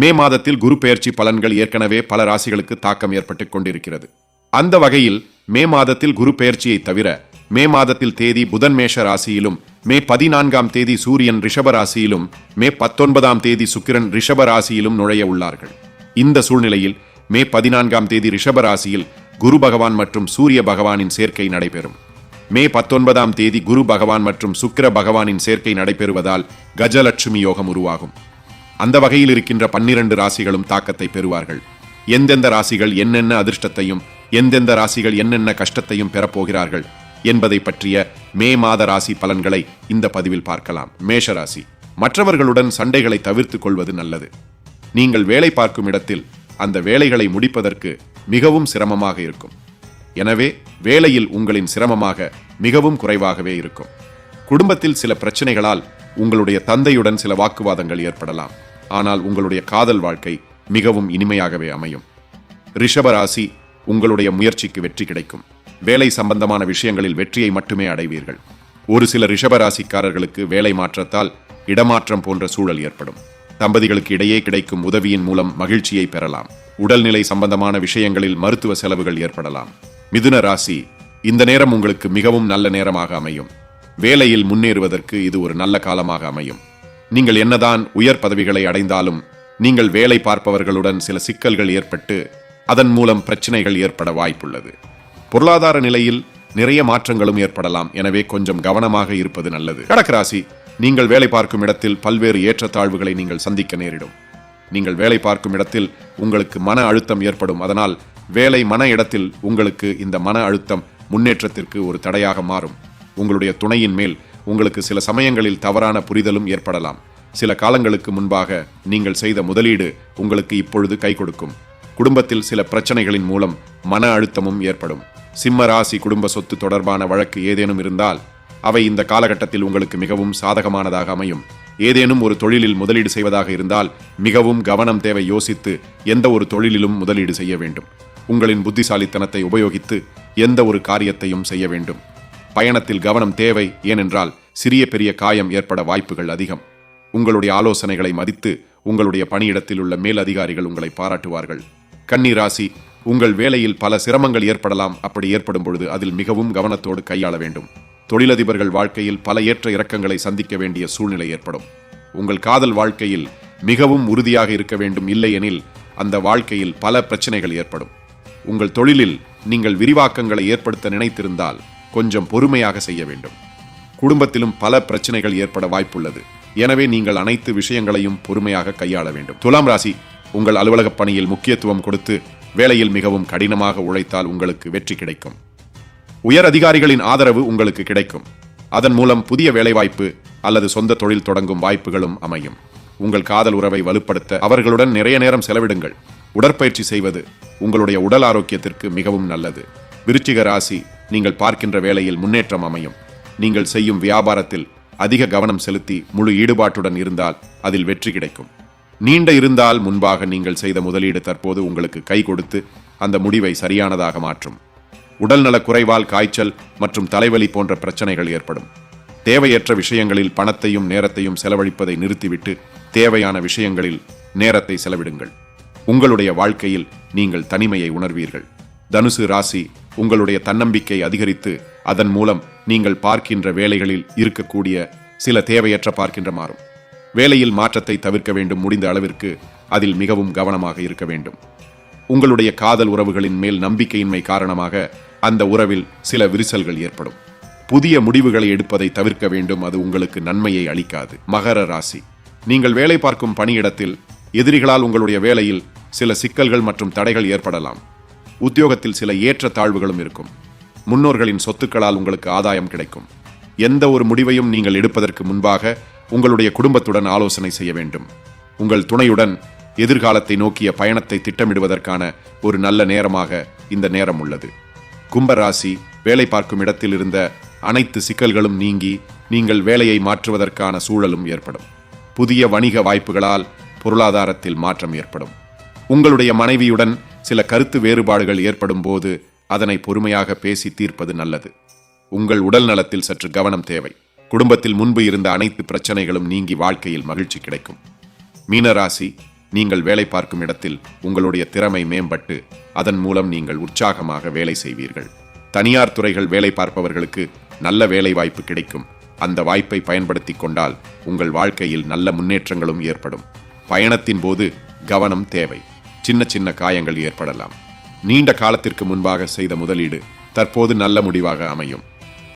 மே மாதத்தில் குரு பெயர்ச்சி பலன்கள் ஏற்கனவே பல ராசிகளுக்கு தாக்கம் ஏற்பட்டு கொண்டிருக்கிறது. அந்த வகையில் மே மாதத்தில் குரு பெயர்ச்சியை தவிர மே மாதத்தில் தேதி புதன் மேஷ ராசியிலும் மே பதினான்காம் தேதி சூரியன் ரிஷப ராசியிலும் மே பத்தொன்பதாம் தேதி சுக்கிரன் ரிஷப ராசியிலும் நுழைய உள்ளார்கள். இந்த சூழ்நிலையில் மே பதினான்காம் தேதி ரிஷப ராசியில் குரு பகவான் மற்றும் சூரிய பகவானின் சேர்க்கை நடைபெறும். மே பத்தொன்பதாம் தேதி குரு பகவான் மற்றும் சுக்கிர பகவானின் சேர்க்கை நடைபெறுவதால் கஜலட்சுமி யோகம் உருவாகும். அந்த வகையில் இருக்கின்ற பன்னிரண்டு ராசிகளும் தாக்கத்தை பெறுவார்கள். எந்தெந்த ராசிகள் என்னென்ன அதிர்ஷ்டத்தையும் எந்தெந்த ராசிகள் என்னென்ன கஷ்டத்தையும் பெறப்போகிறார்கள் என்பதை பற்றிய மே மாத ராசி பலன்களை இந்த பதிவில் பார்க்கலாம். மேஷ ராசி. மற்றவர்களுடன் சண்டைகளை தவிர்த்துக் கொள்வது நல்லது. நீங்கள் வேலை பார்க்கும் இடத்தில் அந்த வேலைகளை முடிப்பதற்கு மிகவும் சிரமமாக இருக்கும். எனவே வேலையில் உங்களின் சிரமமாக மிகவும் குறைவாகவே இருக்கும். குடும்பத்தில் சில பிரச்சனைகளால் உங்களுடைய தந்தையுடன் சில வாக்குவாதங்கள் ஏற்படலாம். ஆனால் உங்களுடைய காதல் வாழ்க்கை மிகவும் இனிமையாகவே அமையும். ரிஷபராசி உங்களுடைய முயற்சிக்கு வெற்றி கிடைக்கும். வேலை சம்பந்தமான விஷயங்களில் வெற்றியை மட்டுமே அடைவீர்கள். ஒரு சில ரிஷபராசிக்காரர்களுக்கு வேலை மாற்றத்தால் இடமாற்றம் போன்ற சூழல் ஏற்படும். தம்பதிகளுக்கு இடையே கிடைக்கும் உதவியின் மூலம் மகிழ்ச்சியை பெறலாம். உடல்நிலை சம்பந்தமான விஷயங்களில் மருத்துவ செலவுகள் ஏற்படலாம். மிதுன ராசி இந்த நேரம் உங்களுக்கு மிகவும் நல்ல நேரமாக அமையும். வேலையில் முன்னேறுவதற்கு இது ஒரு நல்ல காலமாக அமையும். நீங்கள் என்னதான் உயர் பதவிகளை அடைந்தாலும் நீங்கள் வேலை பார்ப்பவர்களுடன் சில சிக்கல்கள் ஏற்பட்டு அதன் மூலம் பிரச்சனைகள் ஏற்பட வாய்ப்புள்ளது. பொருளாதார நிலையில் நிறைய மாற்றங்களும் ஏற்படலாம். எனவே கொஞ்சம் கவனமாக இருப்பது நல்லது. கடகராசி நீங்கள் வேலை பார்க்கும் இடத்தில் பல்வேறு ஏற்றத்தாழ்வுகளை நீங்கள் சந்திக்க நேரிடும். நீங்கள் வேலை பார்க்கும் இடத்தில் உங்களுக்கு மன அழுத்தம் ஏற்படும். அதனால் வேலை மன இடத்தில் உங்களுக்கு இந்த மன அழுத்தம் முன்னேற்றத்திற்கு ஒரு தடையாக மாறும். உங்களுடைய துணையின் மேல் உங்களுக்கு சில சமயங்களில் தவறான புரிதலும் ஏற்படலாம். சில காலங்களுக்கு முன்பாக நீங்கள் செய்த முதலீடு உங்களுக்கு இப்பொழுது கை கொடுக்கும். குடும்பத்தில் சில பிரச்சனைகளின் மூலம் மன அழுத்தமும் ஏற்படும். சிம்ம ராசி குடும்ப சொத்து தொடர்பான வழக்கு ஏதேனும் இருந்தால் அவை இந்த காலகட்டத்தில் உங்களுக்கு மிகவும் சாதகமானதாக அமையும். ஏதேனும் ஒரு தொழிலில் முதலீடு செய்வதாக இருந்தால் மிகவும் கவனம் தேவை யோசித்து எந்த ஒரு தொழிலிலும் முதலீடு செய்ய வேண்டும். உங்களின் புத்திசாலித்தனத்தை உபயோகித்து எந்த ஒரு காரியத்தையும் செய்ய வேண்டும். பயணத்தில் கவனம் தேவை ஏனென்றால் சிறிய பெரிய காயம் ஏற்பட வாய்ப்புகள் அதிகம். உங்களுடைய ஆலோசனைகளை மதித்து உங்களுடைய பணியிடத்தில் உள்ள மேல் அதிகாரிகள் உங்களை பாராட்டுவார்கள். கன்னி ராசி உங்கள் வேலையில் பல சிரமங்கள் ஏற்படலாம். அப்படி ஏற்படும் பொழுது அதில் மிகவும் கவனத்தோடு கையாள வேண்டும். தொழிலதிபர்கள் வாழ்க்கையில் பல ஏற்ற இறக்கங்களை சந்திக்க வேண்டிய சூழ்நிலை ஏற்படும். உங்கள் காதல் வாழ்க்கையில் மிகவும் உறுதியாக இருக்க வேண்டும் இல்லையெனில் அந்த வாழ்க்கையில் பல பிரச்சனைகள் ஏற்படும். உங்கள் தொழிலில் நீங்கள் விரிவாக்கங்களை ஏற்படுத்த நினைத்திருந்தால் கொஞ்சம் பொறுமையாக செய்ய வேண்டும். குடும்பத்திலும் பல பிரச்சனைகள் ஏற்பட வாய்ப்புள்ளது. எனவே நீங்கள் அனைத்து விஷயங்களையும் பொறுமையாக கையாள வேண்டும். துலாம் ராசி உங்கள் அலுவலக பணியில் முக்கியத்துவம் கொடுத்து வேலையில் மிகவும் கடினமாக உழைத்தால் உங்களுக்கு வெற்றி கிடைக்கும். உயர் அதிகாரிகளின் ஆதரவு உங்களுக்கு கிடைக்கும். அதன் மூலம் புதிய வேலைவாய்ப்பு அல்லது சொந்த தொழில் தொடங்கும் வாய்ப்புகளும் அமையும். உங்கள் காதல் உறவை வலுப்படுத்த அவர்களுடன் நிறைய நேரம் செலவிடுங்கள். உடற்பயிற்சி செய்வது உங்களுடைய உடல் ஆரோக்கியத்திற்கு மிகவும் நல்லது. விருச்சிக ராசி நீங்கள் பார்க்கின்ற வேலையில் முன்னேற்றம் அமையும். நீங்கள் செய்யும் வியாபாரத்தில் அதிக கவனம் செலுத்தி முழு ஈடுபாட்டுடன் இருந்தால் அதில் வெற்றி கிடைக்கும். நீண்ட இருந்தால் முன்பாக நீங்கள் செய்த முதலீடு தற்போது உங்களுக்கு கை கொடுத்து அந்த முடிவை சரியானதாக மாற்றும். உடல்நலக் குறைவால் காய்ச்சல் மற்றும் தலைவலி போன்ற பிரச்சனைகள் ஏற்படும். தேவையற்ற விஷயங்களில் பணத்தையும் நேரத்தையும் செலவழிப்பதை நிறுத்திவிட்டு தேவையான விஷயங்களில் நேரத்தை செலவிடுங்கள். உங்களுடைய வாழ்க்கையில் நீங்கள் தனிமையை உணர்வீர்கள். தனுசு ராசி உங்களுடைய தன்னம்பிக்கை அதிகரித்து அதன் மூலம் நீங்கள் பார்க்கின்ற வேலைகளில் இருக்கக்கூடிய சில தேவையற்ற பார்க்கின்ற மாறும். வேலையில் மாற்றத்தை தவிர்க்க வேண்டும் முடிந்த அளவிற்கு அதில் மிகவும் கவனமாக இருக்க வேண்டும். உங்களுடைய காதல் உறவுகளின் மேல் நம்பிக்கையின்மை காரணமாக அந்த உறவில் சில விரிசல்கள் ஏற்படும். புதிய முடிவுகளை எடுப்பதை தவிர்க்க வேண்டும் அது உங்களுக்கு நன்மையை அளிக்காது. மகர ராசி. நீங்கள் வேலை பார்க்கும் பணியிடத்தில் எதிரிகளால் உங்களுடைய வேலையில் சில சிக்கல்கள் மற்றும் தடைகள் ஏற்படலாம். உத்தியோகத்தில் சில ஏற்ற தாழ்வுகளும் இருக்கும். முன்னோர்களின் சொத்துக்களால் உங்களுக்கு ஆதாயம் கிடைக்கும். எந்த ஒரு முடிவையும் நீங்கள் எடுப்பதற்கு முன்பாக உங்களுடைய குடும்பத்துடன் ஆலோசனை செய்ய வேண்டும். உங்கள் துணையுடன் எதிர்காலத்தை நோக்கிய பயணத்தை திட்டமிடுவதற்கான ஒரு நல்ல நேரமாக இந்த நேரம் உள்ளது. கும்பராசி வேலை பார்க்கும் இடத்தில் இருந்த அனைத்து சிக்கல்களும் நீங்கி நீங்கள் வேலையை மாற்றுவதற்கான சூழலும் ஏற்படும். புதிய வணிக வாய்ப்புகளால் பொருளாதாரத்தில் மாற்றம் ஏற்படும். உங்களுடைய மனைவியுடன் சில கருத்து வேறுபாடுகள் ஏற்படும் போது அதனை பொறுமையாக பேசி தீர்ப்பது நல்லது. உங்கள் உடல் நலத்தில் சற்று கவனம் தேவை. குடும்பத்தில் முன்பு இருந்த அனைத்து பிரச்சனைகளும் நீங்கி வாழ்க்கையில் மகிழ்ச்சி கிடைக்கும். மீனராசி நீங்கள் வேலை பார்க்கும் இடத்தில் உங்களுடைய திறமை மேம்பட்டு அதன் மூலம் நீங்கள் உற்சாகமாக வேலை செய்வீர்கள். தனியார் துறைகள் வேலை பார்ப்பவர்களுக்கு நல்ல வேலை வாய்ப்பு கிடைக்கும். அந்த வாய்ப்பை பயன்படுத்தி கொண்டால் உங்கள் வாழ்க்கையில் நல்ல முன்னேற்றங்களும் ஏற்படும். பயணத்தின் போது கவனம் தேவை. சின்ன சின்ன காயங்கள் ஏற்படலாம். நீண்ட காலத்திற்கு முன்பாக செய்த முதலீடு தற்போது நல்ல முடிவாக அமையும்.